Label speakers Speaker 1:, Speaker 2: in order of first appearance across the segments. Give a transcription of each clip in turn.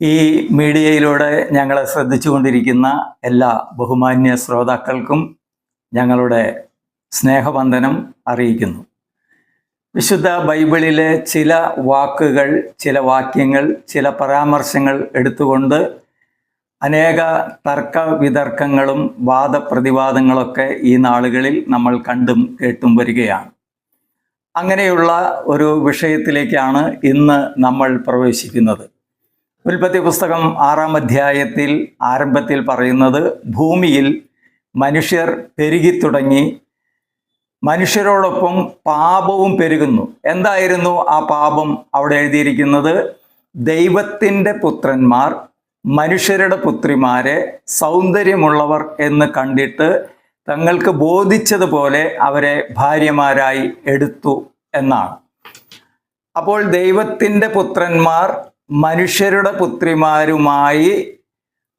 Speaker 1: ഈ മീഡിയയിലൂടെ ഞങ്ങളെ ശ്രദ്ധിച്ചുകൊണ്ടിരിക്കുന്ന എല്ലാ ബഹുമാന്യ ശ്രോതാക്കൾക്കും ഞങ്ങളുടെ സ്നേഹവന്ദനം അറിയിക്കുന്നു. വിശുദ്ധ ബൈബിളിലെ ചില വാക്കുകൾ ചില വാക്യങ്ങൾ ചില പരാമർശങ്ങൾ എടുത്തുകൊണ്ട് അനേക തർക്ക വിതർക്കങ്ങളും വാദപ്രതിവാദങ്ങളൊക്കെ ഈ നാളുകളിൽ നമ്മൾ കണ്ടും കേട്ടും വരികയാണ്. അങ്ങനെയുള്ള ഒരു വിഷയത്തിലേക്കാണ് ഇന്ന് നമ്മൾ പ്രവേശിക്കുന്നത്. ഉൽപ്പത്തി പുസ്തകം ആറാം അധ്യായത്തിൽ ആരംഭത്തിൽ പറയുന്നത് ഭൂമിയിൽ മനുഷ്യർ പെരുകി തുടങ്ങി. മനുഷ്യരോടൊപ്പം പാപവും പെരുകുന്നു. എന്തായിരുന്നു ആ പാപം അവിടെ എഴുതിയിരിക്കുന്നത്? ദൈവത്തിന്റെ പുത്രന്മാർ മനുഷ്യരുടെ പുത്രിമാരെ സൗന്ദര്യമുള്ളവർ എന്ന് കണ്ടിട്ട് തങ്ങൾക്ക് ബോധിച്ചതുപോലെ അവരെ ഭാര്യമാരായി എടുത്തു എന്നാണ്. അപ്പോൾ ദൈവത്തിന്റെ പുത്രന്മാർ മനുഷ്യരുടെ പുത്രിമാരുമായി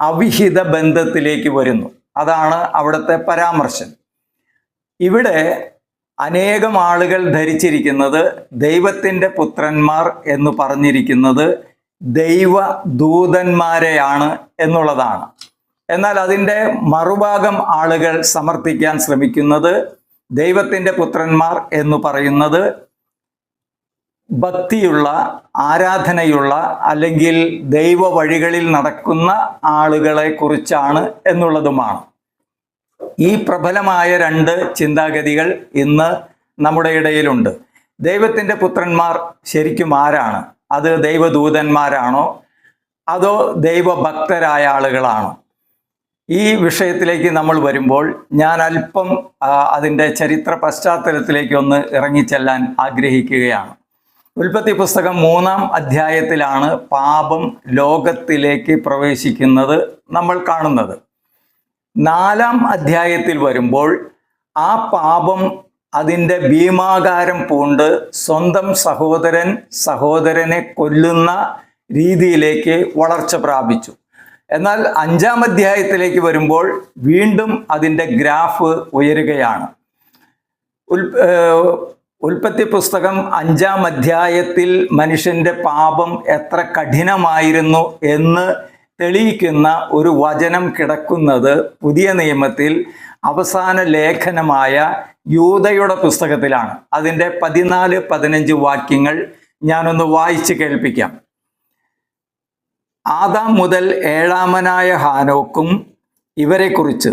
Speaker 1: അവിഹിത ബന്ധത്തിലേക്ക് വരുന്നു. അതാണ് അവിടുത്തെ പരാമർശം. ഇവിടെ അനേകം ആളുകൾ ധരിച്ചിരിക്കുന്നത് ദൈവത്തിന്റെ പുത്രന്മാർ എന്ന് പറഞ്ഞിരിക്കുന്നത് ദൈവ ദൂതന്മാരെയാണ് എന്നുള്ളതാണ്. എന്നാൽ അതിന്റെ മറുഭാഗം ആളുകൾ സമർത്ഥിക്കാൻ ശ്രമിക്കുന്നത് ദൈവത്തിന്റെ പുത്രന്മാർ എന്ന് പറയുന്നത് ഭക്തിയുള്ള ആരാധനയുള്ള അല്ലെങ്കിൽ ദൈവ വഴികളിൽ നടക്കുന്ന ആളുകളെ കുറിച്ചാണ് എന്നുള്ളതുമാണ്. ഈ പ്രബലമായ രണ്ട് ചിന്താഗതികൾ ഇന്ന് നമ്മുടെ ഇടയിലുണ്ട്. ദൈവത്തിന്റെ പുത്രന്മാർ ശരിക്കും ആരാണ്? അത് ദൈവദൂതന്മാരാണോ? അതോ ദൈവഭക്തരായ ആളുകളാണോ? ഈ വിഷയത്തിലേക്ക് നമ്മൾ വരുമ്പോൾ ഞാൻ അല്പം അതിന്റെ ചരിത്ര പശ്ചാത്തലത്തിലേക്ക് ഒന്ന് ഇറങ്ങിച്ചെല്ലാൻ ആഗ്രഹിക്കുകയാണ്. ഉൽപ്പത്തി പുസ്തകം മൂന്നാം അധ്യായത്തിലാണ് പാപം ലോകത്തിലേക്ക് പ്രവേശിക്കുന്നത് നമ്മൾ കാണുന്നത്. നാലാം അധ്യായത്തിൽ വരുമ്പോൾ ആ പാപം അതിന്റെ ഭീമാകാരം പൂണ്ട് സ്വന്തം സഹോദരൻ സഹോദരനെ കൊല്ലുന്ന രീതിയിലേക്ക് വളർച്ച പ്രാപിച്ചു. എന്നാൽ അഞ്ചാം അധ്യായത്തിലേക്ക് വരുമ്പോൾ വീണ്ടും അതിന്റെ ഗ്രാഫ് ഉയരുകയാണ്. ഉൽപ്പത്തി പുസ്തകം അഞ്ചാം അധ്യായത്തിൽ മനുഷ്യന്റെ പാപം എത്ര കഠിനമായിരുന്നു എന്ന് തെളിയിക്കുന്ന ഒരു വചനം കിടക്കുന്നത് പുതിയ നിയമത്തിൽ അവസാന ലേഖനമായ യൂതയുടെ പുസ്തകത്തിലാണ്. അതിന്റെ പതിനാല് പതിനഞ്ച് വാക്യങ്ങൾ ഞാനൊന്ന് വായിച്ച് കേൾപ്പിക്കാം. ആദാം മുതൽ ഏഴാമനായ ഹാനോക്കും ഇവരെക്കുറിച്ച്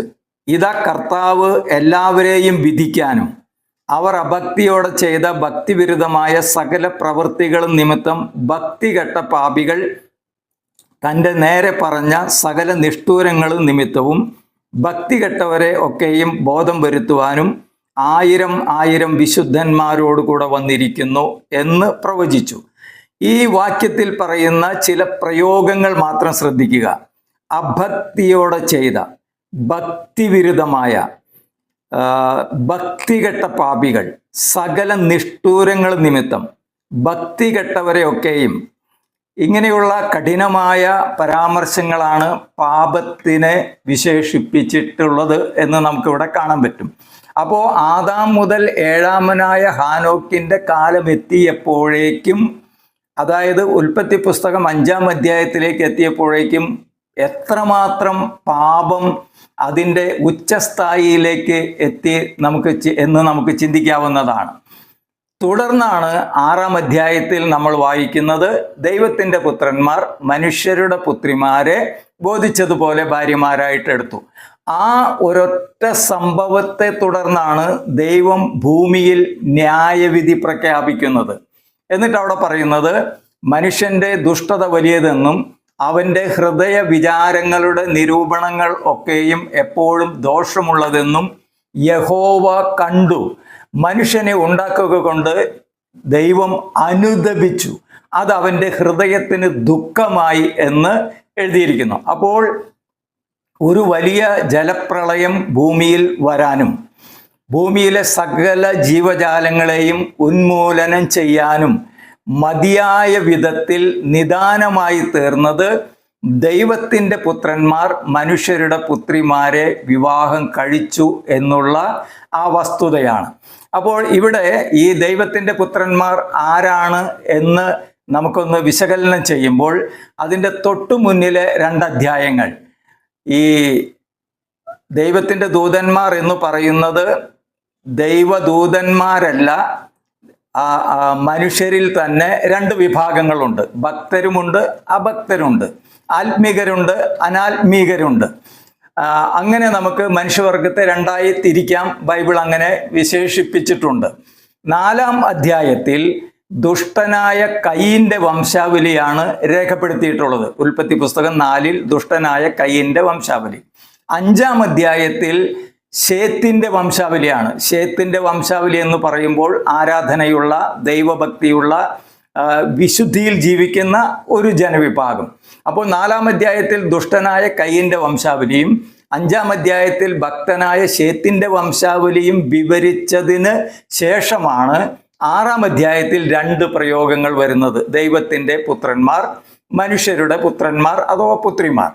Speaker 1: ഇതാ കർത്താവ് എല്ലാവരെയും വിധിക്കാനും അവർ അഭക്തിയോടെ ചെയ്ത ഭക്തിവിരുദ്ധമായ സകല പ്രവൃത്തികളും നിമിത്തം ഭക്തികെട്ട പാപികൾ തന്റെ നേരെ പറഞ്ഞ സകല നിഷ്ഠൂരങ്ങളും നിമിത്തവും ഭക്തികെട്ടവരെ ഒക്കെയും ബോധം വരുത്തുവാനും ആയിരം ആയിരം വിശുദ്ധന്മാരോടുകൂടെ വന്നിരിക്കുന്നു എന്ന് പ്രവചിച്ചു. ഈ വാക്യത്തിൽ പറയുന്ന ചില പ്രയോഗങ്ങൾ മാത്രം ശ്രദ്ധിക്കുക. അഭക്തിയോടെ ചെയ്ത ഭക്തിവിരുദ്ധമായ ഭക്തികെട്ട പാപികൾ സകല നിഷ്ഠൂരങ്ങൾ നിമിത്തം ഭക്തികെട്ടവരെയൊക്കെയും ഇങ്ങനെയുള്ള കഠിനമായ പരാമർശങ്ങളാണ് പാപത്തിനെ വിശേഷിപ്പിച്ചിട്ടുള്ളത് എന്ന് നമുക്കിവിടെ കാണാൻ പറ്റും. അപ്പോൾ ആദാം മുതൽ ഏഴാമനായ ഹാനോക്കിന്റെ കാലം എത്തിയപ്പോഴേക്കും അതായത് ഉൽപ്പത്തി പുസ്തകം അഞ്ചാം അധ്യായത്തിലേക്ക് എത്തിയപ്പോഴേക്കും എത്രമാത്രം പാപം അതിന്റെ ഉച്ചസ്ഥായിയിലേക്ക് എത്തി നമുക്ക് എന്ന് നമുക്ക് ചിന്തിക്കാവുന്നതാണ്. തുടർന്നാണ് ആറാം അധ്യായത്തിൽ നമ്മൾ വായിക്കുന്നത് ദൈവത്തിന്റെ പുത്രന്മാർ മനുഷ്യരുടെ പുത്രിമാരെ ബോധിച്ചതുപോലെ ഭാര്യമാരായിട്ട് എടുത്തു. ആ ഒരൊറ്റ സംഭവത്തെ തുടർന്നാണ് ദൈവം ഭൂമിയിൽ ന്യായവിധി പ്രഖ്യാപിക്കുന്നത്. എന്നിട്ട് അവിടെ പറയുന്നത് മനുഷ്യന്റെ ദുഷ്ടത വലിയതെന്നും അവന്റെ ഹൃദയ വിചാരങ്ങളുടെ നിരൂപണങ്ങൾ ഒക്കെയും എപ്പോഴും ദോഷമുള്ളതെന്നും യഹോവ കണ്ടു. മനുഷ്യനെ ഉണ്ടാക്കുക കൊണ്ട് ദൈവം അനുദപിച്ചു. അത് അവന്റെ ഹൃദയത്തിന് ദുഃഖമായി എന്ന് എഴുതിയിരിക്കുന്നു. അപ്പോൾ ഒരു വലിയ ജലപ്രളയം ഭൂമിയിൽ വരാനും ഭൂമിയിലെ സകല ജീവജാലങ്ങളെയും ഉന്മൂലനം ചെയ്യാനും മതിയായ വിധത്തിൽ നിദാനമായി തീർന്നത് ദൈവത്തിന്റെ പുത്രന്മാർ മനുഷ്യരുടെ പുത്രിമാരെ വിവാഹം കഴിച്ചു എന്നുള്ള ആ വസ്തുതയാണ്. അപ്പോൾ ഇവിടെ ഈ ദൈവത്തിന്റെ പുത്രന്മാർ ആരാണ് എന്ന് നമുക്കൊന്ന് വിശകലനം ചെയ്യുമ്പോൾ അതിന്റെ തൊട്ടു മുന്നിലെ രണ്ടധ്യായങ്ങൾ. ഈ ദൈവത്തിന്റെ ദൂതന്മാർ എന്ന് പറയുന്നത് ദൈവദൂതന്മാരല്ല മനുഷ്യരിൽ തന്നെ രണ്ട് വിഭാഗങ്ങളുണ്ട്. ഭക്തരുമുണ്ട് അഭക്തരുണ്ട്. ആത്മീകരുണ്ട് അനാത്മീകരുണ്ട്. അങ്ങനെ നമുക്ക് മനുഷ്യവർഗത്തെ രണ്ടായി തിരിക്കാം. ബൈബിൾ അങ്ങനെ വിശേഷിപ്പിച്ചിട്ടുണ്ട്. നാലാം അധ്യായത്തിൽ ദുഷ്ടനായ കയ്യിന്റെ വംശാവലിയാണ് രേഖപ്പെടുത്തിയിട്ടുള്ളത്. ഉൽപ്പത്തി പുസ്തകം നാലിൽ ദുഷ്ടനായ കയ്യിന്റെ വംശാവലി. അഞ്ചാം അധ്യായത്തിൽ ഷേത്തിന്റെ വംശാവലിയാണ്. ഷേത്തിന്റെ വംശാവലി എന്ന് പറയുമ്പോൾ ആരാധനയുള്ള ദൈവഭക്തിയുള്ള വിശുദ്ധിയിൽ ജീവിക്കുന്ന ഒരു ജനവിഭാഗം. അപ്പോൾ നാലാം അധ്യായത്തിൽ ദുഷ്ടനായ കയ്യന്റെ വംശാവലിയും അഞ്ചാം അധ്യായത്തിൽ ഭക്തനായ ഷേത്തിന്റെ വംശാവലിയും വിവരിച്ചതിന് ശേഷമാണ് ആറാം അധ്യായത്തിൽ രണ്ട് പ്രയോഗങ്ങൾ വരുന്നത്. ദൈവത്തിന്റെ പുത്രന്മാർ മനുഷ്യരുടെ പുത്രന്മാർ അഥവാ പുത്രിമാർ.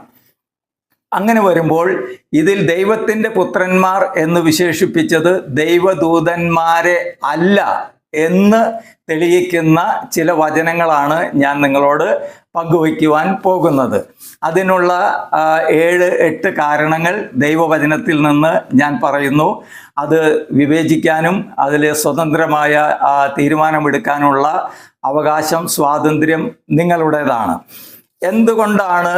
Speaker 1: അങ്ങനെ വരുമ്പോൾ ഇതിൽ ദൈവത്തിന്റെ പുത്രന്മാർ എന്ന് വിശേഷിപ്പിച്ചത് ദൈവദൂതന്മാരെ അല്ല എന്ന് തെളിയിക്കുന്ന ചില വചനങ്ങളാണ് ഞാൻ നിങ്ങളോട് പങ്കുവയ്ക്കുവാൻ പോകുന്നത്. അതിനുള്ള ഏഴ് എട്ട് കാരണങ്ങൾ ദൈവവചനത്തിൽ നിന്ന് ഞാൻ പറയുന്നു. അത് വിവേചിക്കാനും അതിൽ സ്വതന്ത്രമായ തീരുമാനമെടുക്കാനുള്ള അവകാശം സ്വാതന്ത്ര്യം നിങ്ങളുടേതാണ്. എന്തുകൊണ്ടാണ്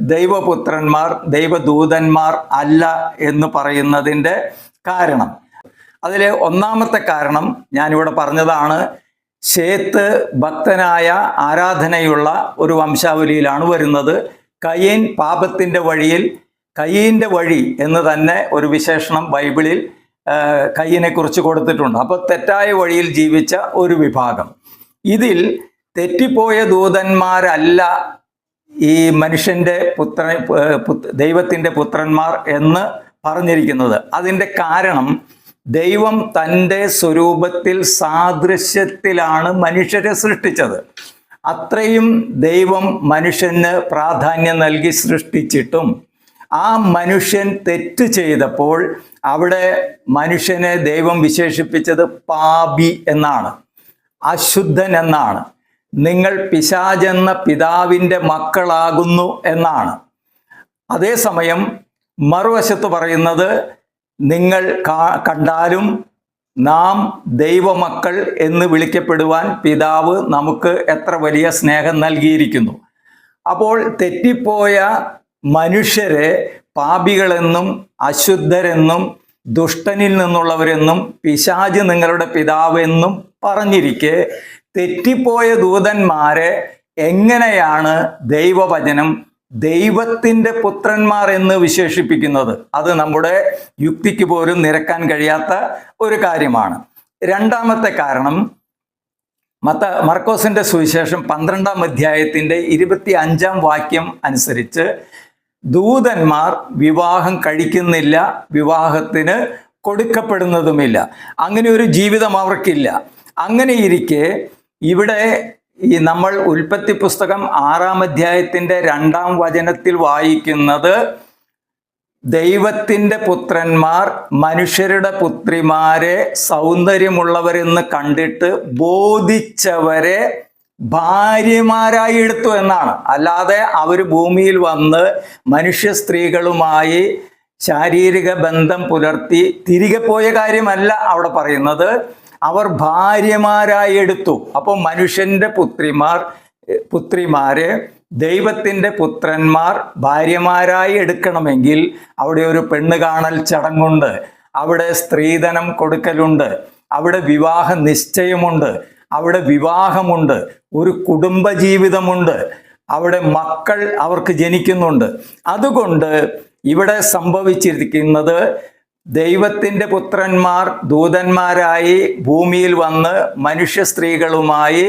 Speaker 1: ദൈവപുത്രന്മാർ ദൈവദൂതന്മാർ അല്ല എന്ന് പറയുന്നതിന്റെ കാരണം? അതിലെ ഒന്നാമത്തെ കാരണം ഞാനിവിടെ പറഞ്ഞതാണ് ശേത്ത് ഭക്തനായ ആരാധനയുള്ള ഒരു വംശാവലിയിലാണ് വരുന്നത്. കയ്യൻ പാപത്തിന്റെ വഴിയിൽ കയ്യന്റെ വഴി എന്ന് തന്നെ ഒരു വിശേഷണം ബൈബിളിൽ കയ്യനെ കുറിച്ച് കൊടുത്തിട്ടുണ്ട്. അപ്പോൾ തെറ്റായ വഴിയിൽ ജീവിച്ച ഒരു വിഭാഗം. ഇതിൽ തെറ്റിപ്പോയ ദൂതന്മാരല്ല ഈ മനുഷ്യന്റെ പുത്ര ദൈവത്തിന്റെ പുത്രന്മാർ എന്ന് പറഞ്ഞിരിക്കുന്നത്. അതിന്റെ കാരണം ദൈവം തന്റെ സ്വരൂപത്തിൽ സാദൃശ്യത്തിലാണ് മനുഷ്യരെ സൃഷ്ടിച്ചത്. അത്രയും ദൈവം മനുഷ്യന് പ്രാധാന്യം നൽകി സൃഷ്ടിച്ചിട്ടും ആ മനുഷ്യൻ തെറ്റ് ചെയ്തപ്പോൾ അവിടെ മനുഷ്യനെ ദൈവം വിശേഷിപ്പിച്ചത് പാപി എന്നാണ് അശുദ്ധൻ എന്നാണ്. നിങ്ങൾ പിശാചെന്ന പിതാവിന്റെ മക്കളാകുന്നു എന്നാണ്. അതേസമയം മറുവശത്ത് പറയുന്നത് നിങ്ങൾ കണ്ടാലും നാം ദൈവമക്കൾ എന്ന് വിളിക്കപ്പെടുവാൻ പിതാവ് നമുക്ക് എത്ര വലിയ സ്നേഹം നൽകിയിരിക്കുന്നു. അപ്പോൾ തെറ്റിപ്പോയ മനുഷ്യരെ പാപികളെന്നും അശുദ്ധരെന്നും ദുഷ്ടനിൽ നിന്നുള്ളവരെന്നും പിശാജ് നിങ്ങളുടെ പിതാവെന്നും പറഞ്ഞിരിക്കെ തെറ്റിപ്പോയ ദൂതന്മാരെ എങ്ങനെയാണ് ദൈവവചനം ദൈവത്തിന്റെ പുത്രന്മാർ എന്ന് വിശേഷിപ്പിക്കുന്നത്? അത് നമ്മുടെ യുക്തിക്ക് പോലും നിരക്കാൻ കഴിയാത്ത ഒരു കാര്യമാണ്. രണ്ടാമത്തെ കാരണം മത്ത മർക്കോസിന്റെ സുവിശേഷം പന്ത്രണ്ടാം അധ്യായത്തിന്റെ ഇരുപത്തി അഞ്ചാം വാക്യം അനുസരിച്ച് ദൂതന്മാർ വിവാഹം കഴിക്കുന്നില്ല വിവാഹത്തിന് കൊടുക്കപ്പെടുന്നതുമില്ല. അങ്ങനെ ഒരു ജീവിതം അവർക്കില്ല. അങ്ങനെ ഇരിക്കെ ഇവിടെ ഈ നമ്മൾ ഉൽപ്പത്തി പുസ്തകം ആറാം അധ്യായത്തിന്റെ രണ്ടാം വചനത്തിൽ വായിക്കുന്നത് ദൈവത്തിന്റെ പുത്രന്മാർ മനുഷ്യരുടെ പുത്രിമാരെ സൗന്ദര്യമുള്ളവരെന്ന് കണ്ടിട്ട് ബോധിച്ചവരെ ഭാര്യമാരായി എടുത്തു എന്നാണ്. അല്ലാതെ അവർ ഭൂമിയിൽ വന്ന് മനുഷ്യ സ്ത്രീകളുമായി ശാരീരിക ബന്ധം പുലർത്തി തിരികെ പോയ കാര്യമല്ല അവിടെ പറയുന്നത്. അവർ ഭാര്യമാരായി എടുത്തു. അപ്പോൾ മനുഷ്യന്റെ പുത്രിമാർ പുത്രിമാര് ദൈവത്തിന്റെ പുത്രന്മാർ ഭാര്യമാരായി എടുക്കണമെങ്കിൽ അവിടെ ഒരു പെണ്ണ് കാണൽ ചടങ്ങുണ്ട്. അവിടെ സ്ത്രീധനം കൊടുക്കലുണ്ട്. അവിടെ വിവാഹ നിശ്ചയമുണ്ട്. അവിടെ വിവാഹമുണ്ട്. ഒരു കുടുംബ ജീവിതമുണ്ട് അവിടെ മക്കൾ അവർക്ക് ജനിക്കുന്നുണ്ട്. അതുകൊണ്ട് ഇവിടെ സംഭവിച്ചിരിക്കുന്നത് ദൈവത്തിന്റെ പുത്രന്മാർ ദൂതന്മാരായി ഭൂമിയിൽ വന്ന് മനുഷ്യ സ്ത്രീകളുമായി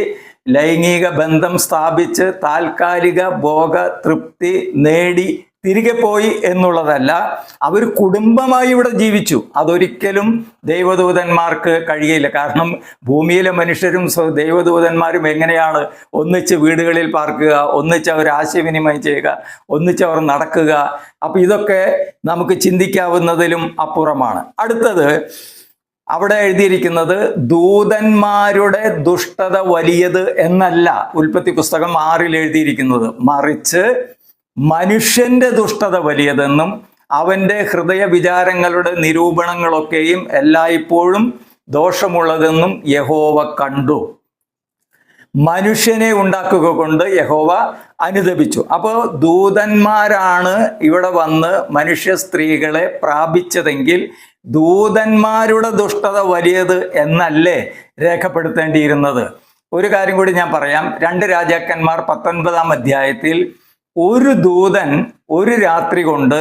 Speaker 1: ലൈംഗിക ബന്ധം സ്ഥാപിച്ച് താൽക്കാലിക ഭോഗ തൃപ്തി നേടി തിരികെ പോയി എന്നുള്ളതല്ല അവർ കുടുംബമായി ഇവിടെ ജീവിച്ചു. അതൊരിക്കലും ദൈവദൂതന്മാർക്ക് കഴിയില്ല കാരണം ഭൂമിയിലെ മനുഷ്യരും ദൈവദൂതന്മാരും എങ്ങനെയാണ് ഒന്നിച്ച് വീടുകളിൽ പാർക്കുക ഒന്നിച്ച് അവർ ആശയവിനിമയം ചെയ്യുക ഒന്നിച്ച് അവർ നടക്കുക. അപ്പൊ ഇതൊക്കെ നമുക്ക് ചിന്തിക്കാവുന്നതിലും അപ്പുറമാണ്. അടുത്തത് അവിടെ എഴുതിയിരിക്കുന്നത് ദൂതന്മാരുടെ ദുഷ്ടത വലിയത് എന്നല്ല ഉൽപ്പത്തി പുസ്തകം ആറിൽ എഴുതിയിരിക്കുന്നത്. മറിച്ച് മനുഷ്യന്റെ ദുഷ്ടത വലിയതെന്നും അവന്റെ ഹൃദയ വിചാരങ്ങളുടെ നിരൂപണങ്ങളൊക്കെയും എല്ലായ്പ്പോഴും ദോഷമുള്ളതെന്നും യഹോവ കണ്ടു. മനുഷ്യനെ ഉണ്ടാക്കുക കൊണ്ട് യഹോവ അനുദപിച്ചു. അപ്പോൾ ദൂതന്മാരാണ് ഇവിടെ വന്ന് മനുഷ്യ സ്ത്രീകളെ പ്രാപിച്ചതെങ്കിൽ ദൂതന്മാരുടെ ദുഷ്ടത വലിയത് എന്നല്ലേ രേഖപ്പെടുത്തേണ്ടിയിരുന്നത്? ഒരു കാര്യം കൂടി ഞാൻ പറയാം. രണ്ട് രാജാക്കന്മാർ പത്തൊൻപതാം അധ്യായത്തിൽ ഒരു ദൂതൻ ഒരു രാത്രി കൊണ്ട്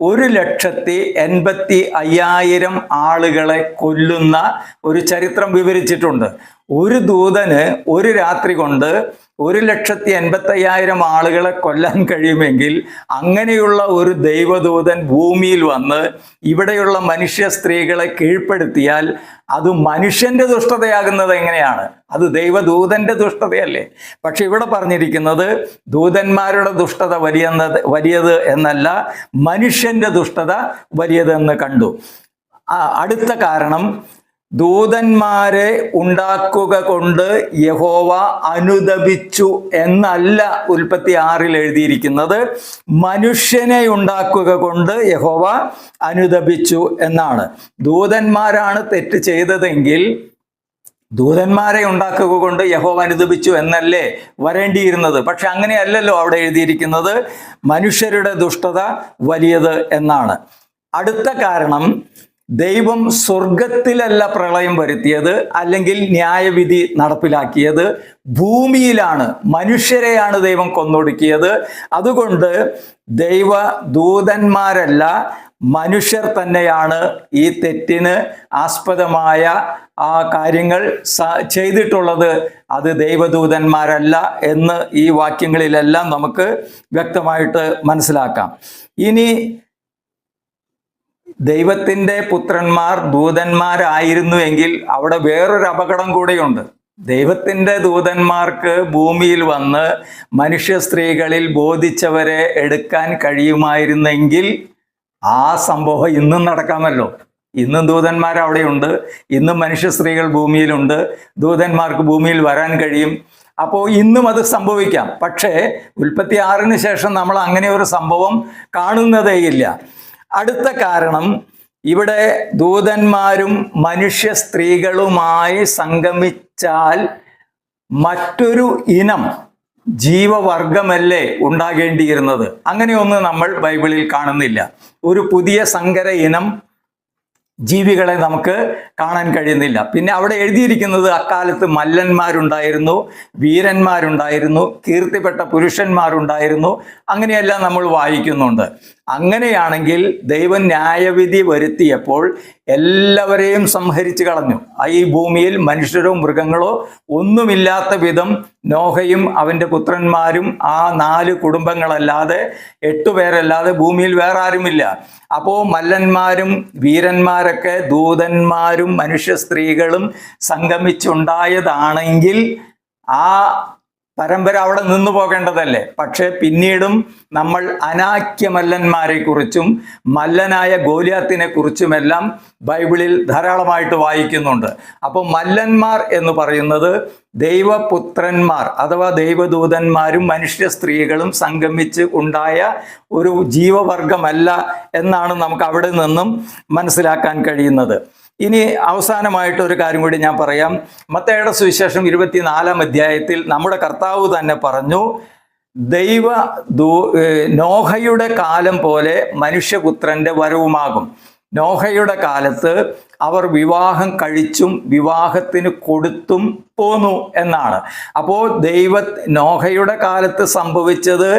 Speaker 1: ഒരു ലക്ഷത്തി എൺപത്തി അയ്യായിരം ആളുകളെ കൊല്ലുന്ന ഒരു ചരിത്രം വിവരിച്ചിട്ടുണ്ട്. ഒരു ദൂതന് ഒരു രാത്രി കൊണ്ട് ഒരു ലക്ഷത്തി എൺപത്തി അയ്യായിരം ആളുകളെ കൊല്ലാൻ കഴിയുമെങ്കിൽ അങ്ങനെയുള്ള ഒരു ദൈവദൂതൻ ഭൂമിയിൽ വന്ന് ഇവിടെയുള്ള മനുഷ്യ സ്ത്രീകളെ കീഴ്പ്പെടുത്തിയാൽ അത് മനുഷ്യന്റെ ദുഷ്ടതയാകുന്നത് എങ്ങനെയാണ്? അത് ദൈവദൂതന്റെ ദുഷ്ടതയല്ലേ? പക്ഷെ ഇവിടെ പറഞ്ഞിരിക്കുന്നത് ദൂതന്മാരുടെ ദുഷ്ടത വലിയെന്നത് വലിയത് എന്നല്ല മനുഷ്യന്റെ ദുഷ്ടത വലിയതെന്ന് കണ്ടു. അടുത്ത കാരണം ദൂതന്മാരെ ഉണ്ടാക്കുക കൊണ്ട് യഹോവ അനുദപിച്ചു എന്നല്ല ഉൽപ്പത്തി ആറിൽ എഴുതിയിരിക്കുന്നത്. മനുഷ്യനെ ഉണ്ടാക്കുക കൊണ്ട് യഹോവ അനുദപിച്ചു എന്നാണ്. ദൂതന്മാരാണ് തെറ്റ് ചെയ്തതെങ്കിൽ ദൂതന്മാരെ ഉണ്ടാക്കുക കൊണ്ട് യഹോവ അനുദപിച്ചു എന്നല്ലേ വരേണ്ടിയിരുന്നത്. പക്ഷെ അങ്ങനെയല്ലല്ലോ അവിടെ എഴുതിയിരിക്കുന്നത്. മനുഷ്യരുടെ ദുഷ്ടത വലിയത് എന്നാണ്. അടുത്ത കാരണം ദൈവം സ്വർഗത്തിലല്ല പ്രളയം വരുത്തിയത് അല്ലെങ്കിൽ ന്യായവിധി നടപ്പിലാക്കിയത്. ഭൂമിയിലാണ് മനുഷ്യരെയാണ് ദൈവം കൊന്നൊടുക്കിയത്. അതുകൊണ്ട് ദൈവ ദൂതന്മാരല്ല മനുഷ്യർ തന്നെയാണ് ഈ തെറ്റിന് ആസ്പദമായ ആ കാര്യങ്ങൾ ചെയ്തിട്ടുള്ളത്. അത് ദൈവദൂതന്മാരല്ല എന്ന് ഈ വാക്യങ്ങളിലെല്ലാം നമുക്ക് വ്യക്തമായിട്ട് മനസ്സിലാക്കാം. ഇനി ദൈവത്തിന്റെ പുത്രന്മാർ ദൂതന്മാരായിരുന്നുവെങ്കിൽ അവിടെ വേറൊരു അപകടം കൂടെയുണ്ട്. ദൈവത്തിന്റെ ദൂതന്മാർക്ക് ഭൂമിയിൽ വന്ന് മനുഷ്യ സ്ത്രീകളിൽ ബോധിച്ചവരെ എടുക്കാൻ കഴിയുമായിരുന്നെങ്കിൽ ആ സംഭവം ഇന്നും നടക്കാമല്ലോ. ഇന്നും ദൂതന്മാർ അവിടെയുണ്ട് ഇന്നും മനുഷ്യ സ്ത്രീകൾ ഭൂമിയിലുണ്ട് ദൂതന്മാർക്ക് ഭൂമിയിൽ വരാൻ കഴിയും. അപ്പോൾ ഇന്നും അത് സംഭവിക്കാം. പക്ഷേ ഉൽപ്പത്തി ആറിന് ശേഷം നമ്മൾ അങ്ങനെ ഒരു സംഭവം കാണുന്നതേയില്ല. അടുത്ത കാരണം ഇവിടെ ദൂതന്മാരും മനുഷ്യ സ്ത്രീകളുമായി സംഗമിച്ചാൽ മറ്റൊരു ഇനം ജീവവർഗമല്ലേ ഉണ്ടാകേണ്ടിയിരുന്നത്? അങ്ങനെയൊന്നും നമ്മൾ ബൈബിളിൽ കാണുന്നില്ല. ഒരു പുതിയ സങ്കര ഇനം ജീവികളെ നമുക്ക് കാണാൻ കഴിയുന്നില്ല. പിന്നെ അവിടെ എഴുതിയിരിക്കുന്നത് അക്കാലത്ത് മല്ലന്മാരുണ്ടായിരുന്നു വീരന്മാരുണ്ടായിരുന്നു കീർത്തിപ്പെട്ട പുരുഷന്മാരുണ്ടായിരുന്നു അങ്ങനെയെല്ലാം നമ്മൾ വായിക്കുന്നുണ്ട്. അങ്ങനെയാണെങ്കിൽ ദൈവം ന്യായവിധി വരുത്തിയപ്പോൾ എല്ലാവരെയും സംഹരിച്ചു കളഞ്ഞു. ഈ ഭൂമിയിൽ മനുഷ്യരോ മൃഗങ്ങളോ ഒന്നുമില്ലാത്ത വിധം നോഹയും അവന്റെ പുത്രന്മാരും ആ നാല് കുടുംബങ്ങളല്ലാതെ എട്ടു പേരല്ലാതെ ഭൂമിയിൽ വേറെ ആരുമില്ല അപ്പോൾ മല്ലന്മാരും വീരന്മാരൊക്കെ ദൂതന്മാരും മനുഷ്യ സ്ത്രീകളും സംഗമിച്ചുണ്ടായതാണെങ്കിൽ ആ പരമ്പര അവിടെ നിന്നു പോകേണ്ടതല്ലേ? പക്ഷേ പിന്നീടും നമ്മൾ അനാക്യമല്ലന്മാരെ കുറിച്ചും മല്ലനായ ഗോലിയാത്തിനെ കുറിച്ചുമെല്ലാം ബൈബിളിൽ ധാരാളമായിട്ട് വായിക്കുന്നുണ്ട്. അപ്പോൾ മല്ലന്മാർ എന്ന് പറയുന്നത് ദൈവപുത്രന്മാർ അഥവാ ദൈവദൂതന്മാരും മനുഷ്യ സ്ത്രീകളും സംഗമിച്ച് ഉണ്ടായ ഒരു ജീവവർഗമല്ല എന്നാണ് നമുക്ക് അവിടെ നിന്നും മനസ്സിലാക്കാൻ കഴിയുന്നത്. ഇനി അവസാനമായിട്ട് ഒരു കാര്യം കൂടി ഞാൻ പറയാം. മത്തയുടെ സുവിശേഷം ഇരുപത്തിനാലാം അധ്യായത്തിൽ നമ്മുടെ കർത്താവ് തന്നെ പറഞ്ഞു ദൈവ നോഹയുടെ കാലം പോലെ മനുഷ്യപുത്രന്റെ വരവുമാകും. നോഹയുടെ കാലത്ത് അവർ വിവാഹം കഴിച്ചും വിവാഹത്തിന് കൊടുത്തും പോന്നു എന്നാണ്. അപ്പോൾ ദൈവ നോഹയുടെ കാലത്ത് സംഭവിച്ചത്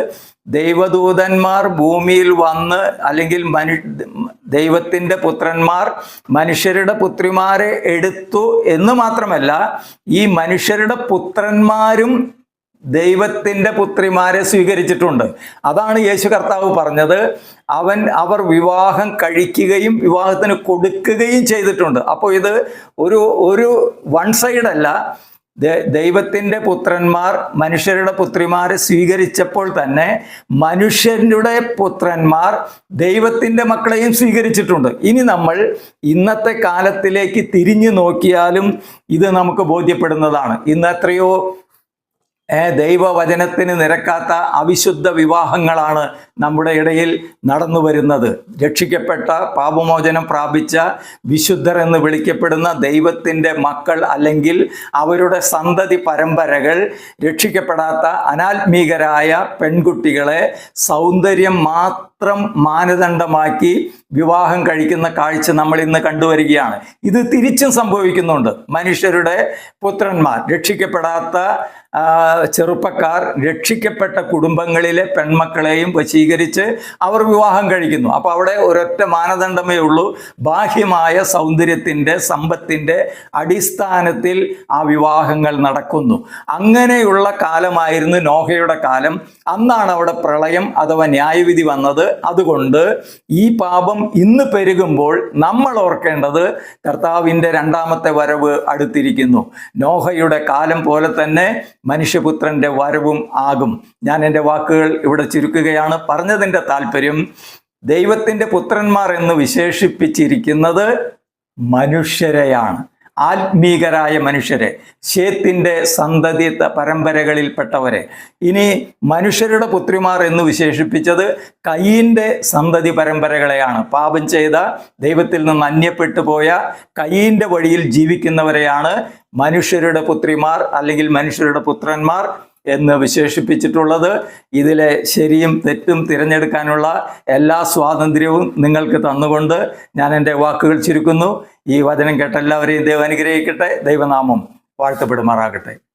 Speaker 1: ദൈവദൂതന്മാർ ഭൂമിയിൽ വന്ന് അല്ലെങ്കിൽ മനു ദൈവത്തിന്റെ പുത്രന്മാർ മനുഷ്യരുടെ പുത്രിമാരെ എടുത്തു എന്ന് മാത്രമല്ല ഈ മനുഷ്യരുടെ പുത്രന്മാരും ദൈവത്തിന്റെ പുത്രിമാരെ സ്വീകരിച്ചിട്ടുണ്ട്. അതാണ് യേശു കർത്താവ് പറഞ്ഞത്. അവൻ അവർ വിവാഹം കഴിക്കുകയും വിവാഹത്തിന് കൊടുക്കുകയും ചെയ്തിട്ടുണ്ട്. അപ്പോൾ ഇത് ഒരു ഒരു വൺ സൈഡ് അല്ല. ദ- ദൈവത്തിന്റെ പുത്രന്മാർ മനുഷ്യരുടെ പുത്രിമാരെ സ്വീകരിച്ചപ്പോൾ തന്നെ മനുഷ്യരുടെ പുത്രന്മാർ ദൈവത്തിന്റെ മക്കളെയും സ്വീകരിച്ചിട്ടുണ്ട്. ഇനി നമ്മൾ ഇന്നത്തെ കാലത്തിലേക്ക് തിരിഞ്ഞു നോക്കിയാലും ഇത് നമുക്ക് ബോധ്യപ്പെടുന്നതാണ്. ഇന്ന് എത്രയോ ദൈവവചനത്തിന് നിരക്കാത്ത അവിശുദ്ധ വിവാഹങ്ങളാണ് നമ്മുടെ ഇടയിൽ നടന്നു വരുന്നത്. രക്ഷിക്കപ്പെട്ട പാപമോചനം പ്രാപിച്ച വിശുദ്ധർ എന്ന് വിളിക്കപ്പെടുന്ന ദൈവത്തിന്റെ മക്കൾ അല്ലെങ്കിൽ അവരുടെ സന്തതി പരമ്പരകൾ രക്ഷിക്കപ്പെടാത്ത അനാത്മീകരായ പെൺകുട്ടികളെ സൗന്ദര്യം മാത്രം മാനദണ്ഡമാക്കി വിവാഹം കഴിക്കുന്ന കാഴ്ച നമ്മൾ ഇന്ന് കണ്ടുവരികയാണ്. ഇത് തിരിച്ചും സംഭവിക്കുന്നുണ്ട്. മനുഷ്യരുടെ പുത്രന്മാർ രക്ഷിക്കപ്പെടാത്ത ചെറുപ്പക്കാർ രക്ഷിക്കപ്പെട്ട കുടുംബങ്ങളിലെ പെൺമക്കളെയും വശീകരിച്ച് അവർ വിവാഹം കഴിക്കുന്നു. അപ്പോൾ അവിടെ ഒരൊറ്റ മാനദണ്ഡമേ ഉള്ളൂ. ബാഹ്യമായ സൗന്ദര്യത്തിന്റെ സമ്പത്തിന്റെ അടിസ്ഥാനത്തിൽ ആ വിവാഹങ്ങൾ നടക്കുന്നു. അങ്ങനെയുള്ള കാലമായിരുന്നു നോഹയുടെ കാലം. അന്നാണ് അവിടെ പ്രളയം അഥവാ ന്യായവിധി വന്നത്. അതുകൊണ്ട് ഈ പാപം ഇന്ന് പെരുകുമ്പോൾ നമ്മൾ ഓർക്കേണ്ടത് കർത്താവിന്റെ രണ്ടാമത്തെ വരവ് അടുത്തിരിക്കുന്നു. നോഹയുടെ കാലം പോലെ തന്നെ മനുഷ്യപുത്രന്റെ വരവും ആകും. ഞാൻ എന്റെ വാക്കുകൾ ഇവിടെ ചുരുക്കുകയാണ്. പറഞ്ഞതിന്റെ താല്പര്യം ദൈവത്തിന്റെ പുത്രന്മാർ എന്ന് വിശേഷിപ്പിച്ചിരിക്കുന്നത് മനുഷ്യരെയാണ്. ആത്മീകരായ മനുഷ്യരെ. ശേത്തിന്റെ സന്തതി പരമ്പരകളിൽപ്പെട്ടവരെ. ഇനി മനുഷ്യരുടെ പുത്രിമാർ എന്ന് വിശേഷിപ്പിച്ചത് കയ്യിന്റെ സന്തതി പരമ്പരകളെയാണ്. പാപം ചെയ്ത ദൈവത്തിൽ നിന്ന് അന്യപ്പെട്ടു പോയ കയ്യിന്റെ വഴിയിൽ ജീവിക്കുന്നവരെയാണ് മനുഷ്യരുടെ പുത്രിമാർ അല്ലെങ്കിൽ മനുഷ്യരുടെ പുത്രന്മാർ എന്ന് വിശേഷിപ്പിച്ചിട്ടുള്ളത്. ഇതിലെ ശരിയും തെറ്റും തിരഞ്ഞെടുക്കാനുള്ള എല്ലാ സ്വാതന്ത്ര്യവും നിങ്ങൾക്ക് തന്നുകൊണ്ട് ഞാൻ എന്റെ വാക്കുകൾ ചുരുക്കുന്നു. ഈ വചനം കേട്ട എല്ലാവരെയും ദൈവം അനുഗ്രഹിക്കട്ടെ. ദൈവനാമം വാഴ്ത്തപ്പെടുമാറാകട്ടെ.